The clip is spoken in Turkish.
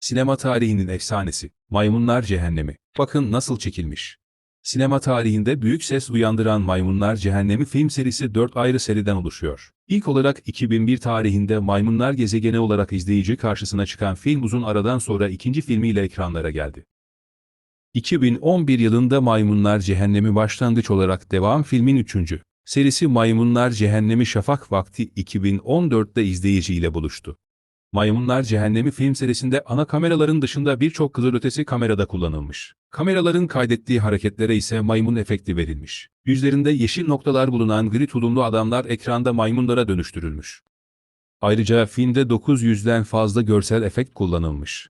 Sinema tarihinin efsanesi, Maymunlar Cehennemi. Bakın nasıl çekilmiş. Sinema tarihinde büyük ses uyandıran Maymunlar Cehennemi film serisi 4 ayrı seriden oluşuyor. İlk olarak 2001 tarihinde Maymunlar Gezegeni olarak izleyici karşısına çıkan film uzun aradan sonra ikinci filmiyle ekranlara geldi. 2011 yılında Maymunlar Cehennemi başlangıç olarak devam filmin 3. serisi Maymunlar Cehennemi Şafak Vakti 2014'te izleyiciyle buluştu. Maymunlar Cehennemi film serisinde ana kameraların dışında birçok kızılötesi kamerada kullanılmış. Kameraların kaydettiği hareketlere ise maymun efekti verilmiş. Yüzlerinde yeşil noktalar bulunan gri tulumlu adamlar ekranda maymunlara dönüştürülmüş. Ayrıca filmde 900'den fazla görsel efekt kullanılmış.